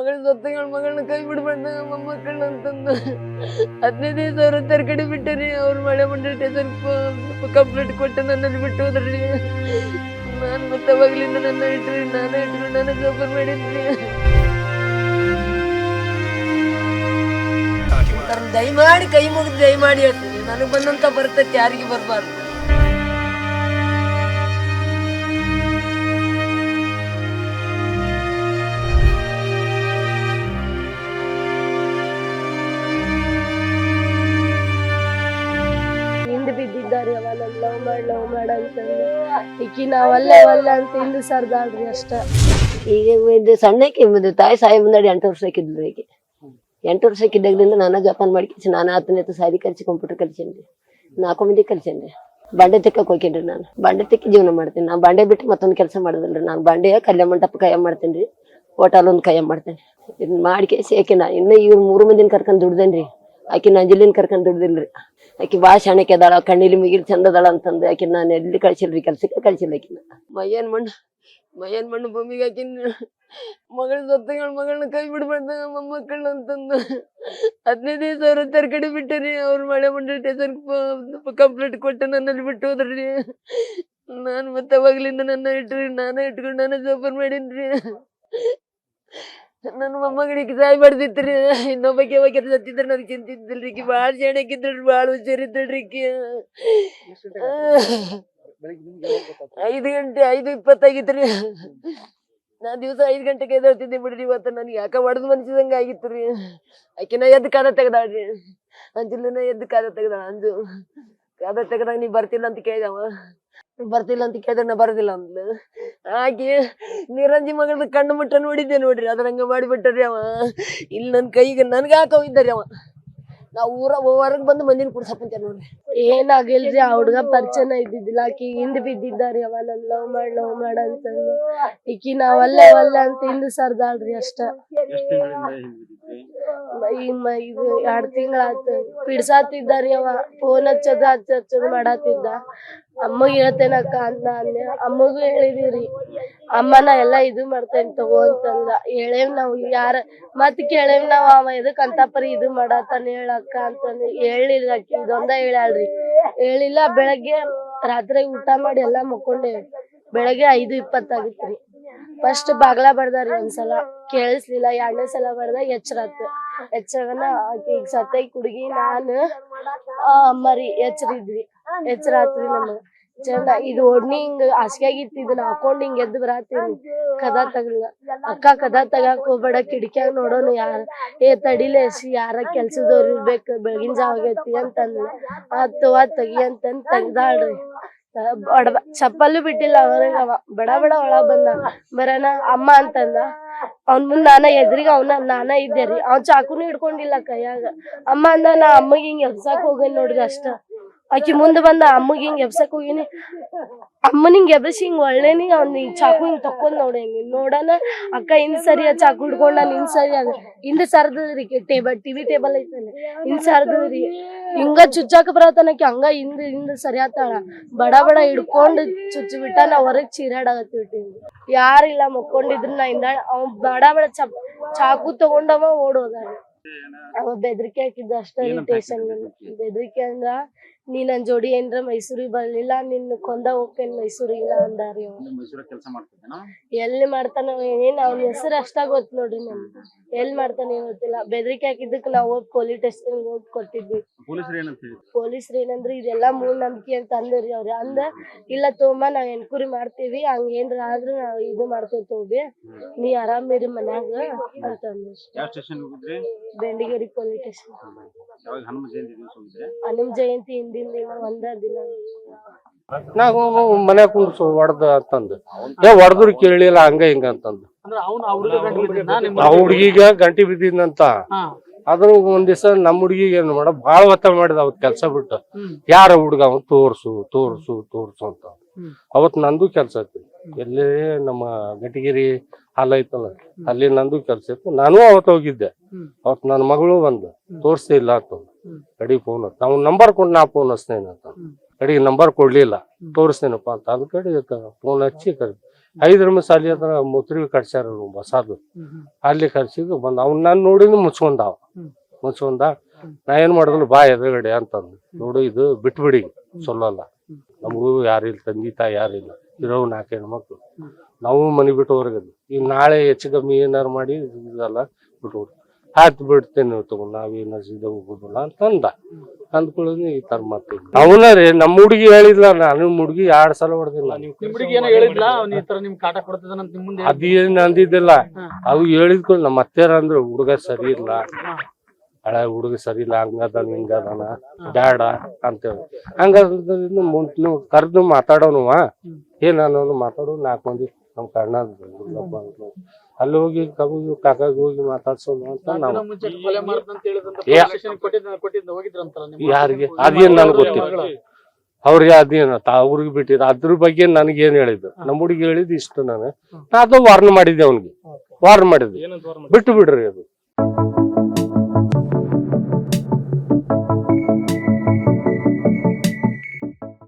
ಮಗಳ ಸತ್ತಗಳ ಮಗಳನ್ನ ಕೈ ಬಿಡ್ಬಾರ್ದ ಮೊಮ್ಮಕ್ಕಳನ್ನ ಅಂತಂದ. ಹದಿನೈದು ಸಾವಿರ ತರಕಡೆ ಬಿಟ್ಟರಿ ಅವ್ರ ಮಳೆ ಮಂಡಳಿ ಸ್ವಲ್ಪ ಕಂಪ್ಲೇಂಟ್ ಕೊಟ್ಟು ನನ್ನಲ್ಲಿ ಬಿಟ್ಟು ಹೋದ್ರಿ ನಾನು ಮತ್ತೆ ಅವಾಗ್ಲಿಂದ ನನ್ನ ಇಟ್ರಿ ನಾನೇ ಇಟ್ಕೊಂಡು ನನಗೆ ಜೋಪಾನ ಮಾಡಿದ್ರಿ ದಯಮಾಡಿ ಕೈ ಮುಗಿದು ದಯಮಾಡಿ ಹೇಳ್ತೀನಿ. ನನಗೆ ಬಂದಂತ ಬರ್ತೈತಿ ಯಾರಿಗೆ ಬರಬಾರ್ದು. ಲವ್ ಮಾಡ್ ಮಾಡ ಈಕಿ ನಾವಲ್ಲೇ ವಲ್ಲ ಅಂತ ಹಿಂದ್ ಸರ್ದಾಳ್ರಿ ಅಷ್ಟ. ಈಗ ಇದು ಸಣ್ಣಕ್ಕೆ ಇದು ತಾಯಿ ಸಾಯಿ ಮುಂದಾಡಿ ಎಂಟು ವರ್ಷ ಹಾಕಿದ್ಲು ಈಗ ಎಂಟು ವರ್ಷ ಹಾಕಿದ್ದಾಗಲಿಂದ ನಾನು ಜಪಾನ್ ಮಾಡಿ ನಾನು ಹತ್ತನೇ ಸಾರಿ ಕಲಿಸಿ ಕಂಪ್ಯೂಟರ್ ಕಲಿಸೇನ್ರಿ ನಾಲ್ಕು ಮಂದಿ ಕಲಿಸೇನ್ರಿ ಬಾಂಡೆ ತೆಕ್ಕಕ್ಕೆ ಹೋಗ್ಯೇನ್ರಿ ನಾನು. ಬಂಡೆ ತೆಕ್ಕಿ ಜೀವನ ಮಾಡ್ತೀನಿ. ನಾನು ಬಾಂಡೆ ಬಿಟ್ಟು ಮತ್ತೊಂದು ಕೆಲಸ ಮಾಡೋದಿಲ್ರಿ. ನಾನು ಬಾಂಡೆ ಕಲ್ಯಾಣ ಮಂಟಪ ಕಾಯಂ ಮಾಡ್ತೀನಿ ರೀ ಹೋಟಲ್ ಒಂದು ಕೈಯ ಮಾಡ್ತೇನೆ ಇದನ್ನ ಮಾಡ್ಕೇಸಿ ಆಕೆ ನಾ ಇನ್ನು ಇವ್ರು ಮೂರು ಮಂದಿನ ಕರ್ಕೊಂಡು ದುಡ್ದೇನ್ರಿ. ಆಕೆ ನಂಜಲಿನ ಕರ್ಕೊಂಡು ದುಡ್ದಿಲ್ರಿ. ಆಕಿ ಭಾಳ ಶಾಣಕ್ಕೆ ಅದಾಳ, ಕಣ್ಣಿಲಿ ಮಿಗಿಲ್ ಚಂದ ಅದಾಳ ಅಂತಂದು ಆಕೆ ನಾನು ಎಲ್ಲಿ ಕಳ್ಸಿಲ್ರಿ ಕೆಲ್ಸಕ್ಕೆ ಕಳ್ಸಿಲ್ಲ ಆಕಿನ. ಮಯ್ಯನ್ ಮಣ್ಣು ಮಯ್ಯನ್ ಮಣ್ಣು ಭೂಮಿಗೆ ಹಾಕಿನ ಮಗಳ ಸತ್ತಗಳ ಮಗಳನ್ನ ಕೈ ಬಿಡ್ಬಾರ್ದ ಮೊಮ್ಮಕ್ಕಳು ಅಂತಂದು. ಹದಿನೈದು ಸಾವಿರ ಕಡೆ ಬಿಟ್ಟರಿ, ಅವ್ರು ಮಳೆ ಮಂಡಳಿ ಟೇಸರ್ ಕಂಪ್ಲೇಂಟ್ ಕೊಟ್ಟು ನನ್ನಲ್ಲಿ ಬಿಟ್ಟು ಹೋದ್ರಿ. ನಾನು ಮತ್ತೆ ಅವಾಗ್ಲಿಂದ ನನ್ನ ಇಟ್ರಿ, ನಾನೇ ಇಟ್ಕೊಂಡು ನಾನೇ ಜೋಪಾನ ಮಾಡೀನ್ರಿ. ನನ್ನ ಮೊಮ್ಮಗಳಿಗೆ ಸಾಯ್ ಮಾಡ್ತಿದ್ರಿ. ಇನ್ನೊಬ್ಬಕ್ಕೆ ಯಾವಾಗ ಸತ್ತಿದ್ರೆ ನನಗೆ ಚಿಂತಿದ್ದಿಲ್ರಿ ಈಕಿ ಭಾಳ ಶಾಣಕ್ಕಿದ್ರಿ ಭಾಳ ಹುಷಾರಿದ್ದಳ್ರಿ ಐದು ಗಂಟೆ ಐದು ಇಪ್ಪತ್ತಾಗಿತ್ರಿ ನಾ ದಿವಸ ಐದು ಗಂಟೆಗೆ ಎದ್ದೇಳ್ತಿದ್ದೆ ಬಿಡ್ರಿ ಇವತ್ತು ನನಗೆ ಯಾಕೆ ಹೊಡೆದು ಮನ್ಸಿದಂಗೆ ಆಗಿತ್ತು ರೀ. ನಾ ಎದ್ದು ಕಾದ ತೆಗ್ದಾಳ್ರಿ ಅಂಜಲಿನ ಎದ್ದು ಕಾದ ತೆಗ್ದಾಳ ಅಂಜು. ಕಾದ ತೆಗ್ದಾಗ ನೀ ಬರ್ತಿಲ್ಲ ಅಂತ ಕೇಳಿದವ. ಬರ್ತಿಲ್ಲ ಅಂತ ಕೇಳಿದ್ರೆ ನಾ ಬರೋದಿಲ್ಲ ಅಂದ್ಲು. ಆಕೆ ನಿರಂಜಿ ಮಗಳದ ಕಣ್ಣು ಮುಟ್ಟ ನೋಡಿದ್ದೆ ನೋಡ್ರಿ ಅದ್ರಂಗ ಮಾಡಿಬಿಟ್ಟರಿ ಅವ. ಇಲ್ಲಿ ನನ್ನ ಕೈಗೆ ನನ್ಗೆ ಹಾಕೋ ಇದ್ದಾರಿ ಅವ? ನಾ ಊರ ಹೊರಗೆ ಬಂದು ಮಂದಿನ ಕುಡ್ಸಕ್ಕಂತ ನೋಡ್ರಿ. ಏನಾಗಿಲ್ರಿ ಆ ಹುಡ್ಗ ಪರಿಚಯನ ಇದ್ದಿದ್ದಿಲ್ಲ ಆಕಿ ಹಿಂದ್ ಬಿದ್ದಿದ್ದಾರೆ ಅವ ನನ್ ಲವ್ ಮಾಡ್ ಲವ್ ಮಾಡ ಅಂತ ಈಕಿ ನಾವಲ್ಲೇ ಒಲ್ಲೆ ಅಂತ ಹಿಂದ್ ಸರ್ದಾಳ್ರಿ ಅಷ್ಟ. ಇದು ಎರಡ್ ತಿಂಗಳಾತ ಪಿಡ್ಸಾತಿದ್ದಾರಿ ಅವ. ಫೋನ್ ಹಚ್ಚೋದು ಹಚ್ಚ ಹಚ್ಚದ ಮಾಡಾತಿದ್ದ. ಅಮ್ಮಗ್ ಹೇಳ್ತೇನಕ್ಕ ಅಂತ ಅಂದೆ. ಅಮ್ಮಗೂ ಹೇಳಿದೀವ್ರಿ. ಅಮ್ಮನ ಎಲ್ಲಾ ಇದು ಮಾಡ್ತೇನೆ ತಗೋ ಅಂತಂದ. ಹೇಳೇವ್ ನಾವ್ ಯಾರ ಮತ್ ಕೇಳೇವ್ ನಾವ್ ಅವ ಎದಕ್ ಅಂತ ಪರಿ ಇದು ಮಾಡತ್ತಾನ ಹೇಳಕ್ಕ ಅಂತಂದ್. ಹೇಳಿಲ್ಲ ಅಕ್ಕಿ, ಇದೊಂದ ಹೇಳ್ಯಾಳ್ರಿ. ಹೇಳಿಲ್ಲ, ಬೆಳಗ್ಗೆ ರಾತ್ರಿ ಊಟ ಮಾಡಿ ಎಲ್ಲಾ ಮಕ್ಕೊಂಡೇವಿ. ಬೆಳಗ್ಗೆ ಐದು ಇಪ್ಪತ್ತಾಗಿತ್ರಿ. ಫಸ್ಟ್ ಬಾಗ್ಲಾ ಬಡ್ದಾರಿ ಒಂದ್ಸಲ. ಕೇಳಿಸ್ಲಿಲ್ಲ, ಎರಡನೇ ಸಲ ಬಡ್ದ ಎಚ್ಚರತ್ ಎಚ್ಚರನ ಆಕಿ ಈಗ ಸತ್ತೈ ಕುಡ್ಗಿ ನಾನು ಮರಿ ಎಚ್ಚರಿದ್ವಿ ಎಚ್ಚರಾತ್ರಿ ನಮಗ. ಚಂದ, ಇದು ಓಡ್ನಿ ಹಿಂಗ ಹಾಸಿಗೆಯಾಗಿತ್ತು ಇದನ್ನ ಹಾಕೊಂಡ್ ಹಿಂಗ್ ಎದ್ದು ಬರಾತೀನಿ ಕದ ತಗಲ್ಲ ಅಕ್ಕ ಕದ ತಗಾಕ್ ಹೋಗ್ಬೇಡ, ಕಿಡಿಕ್ಯಾಗ ನೋಡೋಣ ಯಾರ, ಏ, ತಡಿಲೆ ಯಾರ ಕೆಲ್ಸದವ್ರು ಇರ್ಬೇಕು, ಬೆಳಗಿನ ಜಾವ ಆಗೈತಿ ಅಂತಂದ್ಲ. ಆತು ಆ ತೆಗಿ ಅಂತಂದ್ ತೆಗ್ದಾಳ್ರಿ. ಬಡ ಚಪ್ಪಲು ಬಿಟ್ಟಿಲ್ಲ ಹೊರಗ ಅವ. ಬಡ ಬಡ, ಒಳ ಬಂದ. ಬರನ, ಅಮ್ಮ ಅಂತಂದ. ಅವ್ನ್ ಮುಂದ್ ನಾನ ಎದ್ರಿಗ ಅವ್ನ ನಾನ ಇದ್ದೆ ರೀ. ಅವ್ನ್ ಚಾಕುನು ಹಿಡ್ಕೊಂಡಿಲ್ಲ ಕೈಯಾಗ. ಅಮ್ಮ ಅಂದ, ನಾ ಅಮ್ಮಗ್ ಹಿಂಗ್ ಎಬ್ಸಾಕ್ ಹೋಗೇನ್ ನೋಡ್ರಿ ಅಷ್ಟ. ಆಕಿ ಮುಂದ ಬಂದ ಅಮ್ಮಗ್ ಹಿಂಗ್ ಎಬ್ಸಕ್ ಹೋಗಿನಿ. ಅಮ್ಮನ ಹಿಂಗ್ ಎಬ್ಸಿ ಹಿಂಗ್ ಒಳ್ಳೆನಿ ಅವ್ನ ಹಿಂಗ್ ಚಾಕು ಹಿಂಗ್ ತಕೊಂಡ್ ನೋಡೇನಿ ನೋಡನ ಅಕ್ಕ ಹಿಂದ್ ಸರಿ ಚಾಕು ಹಿಡ್ಕೊಂಡ ನಿನ್ ಹಿಂದ್ ಸರಿ ಅದ ಹಿಂದ್ ಸರ್ದ್ರಿ ಟೇಬಲ್ ಟಿವಿ ಟೇಬಲ್ ಐತಲ್ಲ ಹಿಂದ್ ಸರ್ದ್ರಿ ಹಿಂಗ ಚುಚ್ಚಾಕ ಬರತನಕಿ ಹಂಗ ಹಿಂದ್ ಹಿಂದ್ ಸರಿ ಆತಾಳ. ಬಡ ಬಡ ಹಿಡ್ಕೊಂಡ್ ಚುಚ್ಚಿ ಬಿಟ್ಟ ನಾ ಹೊರಗ್ ಚೀರಾಡಾಗತ್ತಿ ಯಾರಿಲ್ಲ ಮಕ್ಕೊಂಡಿದ್ರು ನಾ ಹಿಂದ ಅವ್ ಬಡ ಬಡ ಚಪ್ ಚಾಕು ತಗೊಂಡವ ಓಡೋದ ಅವ ಬೆದರಿಕೆ ಹಾಕಿದ್ದ ಅಷ್ಟೇ ಸ್ಟೇಷನ್ ಬೆದರಿಕೆ ಅಂದ್ರ ನೀ ನನ್ ಜೋಡಿ ಏನ್ರ ಮೈಸೂರಿಗೆ ಬರ್ಲಿಲ್ಲ ನಿನ್ನ ಕೊಂದ ಹೋಗ್ತೇನೆ ಮೈಸೂರಿಗಿಲ್ಲ ಅಂದಾರಿ ಮೈಸೂರಾಗ ಕೆಲಸ ಮಾಡ್ತಿದ್ದೇನಾ ಎಲ್ಲಿ ಮಾಡ್ತಾನ ಏನ್ ಅವ್ನ ಹೆಸರು ಅಷ್ಟ ಗೊತ್ತು ನೋಡ್ರಿ ನಮ್ಗೆ ಎಲ್ ಮಾಡ್ತಾನೆ ಏನ್ ಗೊತ್ತಿಲ್ಲ. ಬೆದರಿಕೆ ಹಾಕಿದ್ದಕ್ ನಾವ್ ಹೋಗಿ ಪೊಲೀಸ್ ಸ್ಟೇಷನ್ ಹೋಗಿ ಕೊಟ್ಟಿದ್ವಿ. ಪೊಲೀಸರು ಏನಂತ ಇದೆಲ್ಲ ಪೊಲೀಸ್ರು ಏನಂದ್ರ ಇದೆಲ್ಲಾ ಮೂಢನಂಬಿಕೆ ಅಂತ ಅಂದ್ರಿ ಅವ್ರಿ. ಅಂದ ಇಲ್ಲ ತೋಮ ನಾವ್ ಎನ್ಕ್ವರಿ ಮಾಡ್ತೀವಿ ಹಂಗ ಏನ್ರ ಆದ್ರೂ ನಾವ್ ಇದು ಮಾಡ್ತೇವ್ ತೋಬಿ ನೀ ಆರಾಮಿರಿ ಮನ್ಯಾಗ ಅಂತ ಅಂದ್ರು. ಯಾವ ಸ್ಟೇಷನ್ ಹೋಗಿದ್ರಿ? Bendigeri police station. ಯಾವಾಗ ಹನುಮ ಜಯಂತಿ ದಿವಸ ಹೋಗಿದ್ರಿ? ಹನುಮ ಜಯಂತಿ ಹಿಂದಿನ ದಿನ ಒಂದ ದಿನ. ನಾವು ಮನೆ ಕುಂಡ್ಸು ಹೊಡ್ದ ಅಂತಂದು. ಏ ಹೊಡೆದ್ರು ಕೇಳಿಲ್ಲ ಹಂಗ ಹಿಂಗ ಅಂತಂದು. ಅಂದ್ರೆ ಅವ್ನು ಆ ಹುಡುಗಿಗ ಗಂಟು ಆ ಹುಡ್ಗಿಗ ಗಂಟಿ ಬಿದ್ದಿದ್ನಂತ. ಹಾ. ಅದ್ರ ಒಂದ್ ದಿವಸ ನಮ್ಮ ಹುಡುಗಿಗೆ ಏನ್ ಮಾಡ ಬಾಳ ಒತ್ತ ಮಾಡಿದ ಅವತ್ ಕೆಲ್ಸ ಬಿಟ್ಟು. ಯಾರ ಹುಡ್ಗ ಅವ್ ತೋರ್ಸು ತೋರ್ಸು ತೋರ್ಸು ಅಂತ. ಅವತ್ ನಂದು ಕೆಲ್ಸ ಐತಿ ಎಲ್ಲಿ ನಮ್ಮ ಗಟಿಗಿರಿ ಹಾಲ ಐತಲ್ಲ ಅಲ್ಲಿ ನಂದು ಕೆಲ್ಸ ಇತ್ತು. ನಾನು ಅವತ್ ಹೋಗಿದ್ದೆ. ಅವತ್ ನನ್ನ ಮಗಳು ಬಂದು. ತೋರ್ಸಿಲ್ಲ ಅಂತ. ಕಡಿ ಫೋನ್ ನಾವು ನಂಬರ್ ಕೊಟ್ಟು ನಾ ಫೋನ್ ಹಚ್ತೇನೆ ಅಂತ. ಹ್ಮ್. ಕಡೆಗೆ ನಂಬರ್ ಕೊಡ್ಲಿಲ್ಲ. ತೋರಿಸ್ತೇನಪ್ಪ ಅಂತ. ಅದ್ ಕಡೆ ಫೋನ್ ಹಚ್ಚಿ ಕರಿ. ಐದ್ರ ಮಸಾಲಿ ಅಂದ್ರೆ ಮುತ್ರಿ ಕಟ್ಸ್ಯಾರ ಬಸಾದು. ಅಲ್ಲಿ ಕರ್ಸಿದ್ದು ಬಂದ ಅವ್ನ ನಾನು ನೋಡಿದ್ ಮುಚ್ಕೊಂಡಾವ. ಮುಚ್ಕೊಂಡ. ನಾ ಏನ್ ಮಾಡಿದ್ರು ಬಾ ಎದುರುಗಡೆ ಅಂತಂದು. ನೋಡು ಇದು ಬಿಟ್ಬಿಡಿ. ಸೊಲ್ಲಲ್ಲ. ನಮಗೂ ಯಾರಿಲ್ಲ ತಂದಿ ತಾಯಿ ಯಾರಿಲ್ಲ ಇರೋ ನಾಲ್ಕು ಹೆಣ್ಮಕ್ಳು ನಾವು ಮನೆ ಬಿಟ್ಟು ಹೊರಗದ್ವಿ ಈಗ ನಾಳೆ ಹೆಚ್ಚು ಕಮ್ಮಿ ಏನಾರು ಮಾಡಿ ಇದಲ್ಲ ಬಿಟ್ಟು ಆಯ್ತು ಬಿಡ್ತೇನೆ ತಗೊಂಡು ನಾವೇನ ಸಿದ್ಧ ಹೋಗೋದಿಲ್ಲ ಅಂತ ಅಂದ ಅಂದ್ಕೊಳ್ಳೋದು ಈ ತರ ಮತ್ತೆ ಅವನ ರೀ ನಮ್ಮ ಹುಡುಗಿ ಹೇಳಿದ್ಲ ನಾನು ಹುಡುಗಿ ಎರಡ್ ಸಲ ಹೊಡೆದಿಲ್ಲ. ಅದೇನು ಅಂದಿದ್ದಿಲ್ಲ. ಅವು ಹೇಳಿದ್ಕೊಂಡು ನಮ್ಮ ಅತ್ತೆಯರ ಅಂದ್ರೆ ಹುಡುಗ ಸರಿ ಇಲ್ಲ. ಹಳೆ ಹುಡುಗ ಸರಿ ಇಲ್ಲ ಹಂಗದಾನ ಹಿಂಗದಾನ ಬ್ಯಾಡ ಅಂತೇಳಿ. ಹಂಗಾದ್ರಿಂದ ಮುಂಚೆ ಕರ್ದು ಮಾತಾಡೋನುವ. ಏನ್ ಅನ್ನೋನು ಮಾತಾಡೋ ನಾಲ್ಕು ಮಂದಿ ನಮ್ ಕಣ್ಣ ಅಲ್ಲಿ ಹೋಗಿ ಕಬ್ಬು ಕಾಕಾಗ ಹೋಗಿ ಮಾತಾಡ್ಸೋದು ಅಂತ ನಾವು. ಯಾ- ನಿಮ್ಮ ಯಾರಿಗೆ? ಅದೇನ್ ನನ್ಗೆ ಗೊತ್ತಿಲ್ಲ. ಅವ್ರಿಗೆ ಅದೇನ ಅವ್ರಿಗೆ ಬಿಟ್ಟಿದ್ರು ಅದ್ರ ಬಗ್ಗೆ ನನಗೇನ್ ಹೇಳಿದ್ದು? ನಮ್ಮ ಹುಡುಗಿ ಹೇಳಿದ್ದು ಇಷ್ಟು ನಾನು. ನಾ ಅದು ವಾರ್ನ್ ಮಾಡಿದ್ದೆ ಅವ್ನಿಗೆ. ವಾರ್ನ್ ಮಾಡಿದ್ದೆ. ಬಿಟ್ಟು ಬಿಡ್ರಿ ಅದು.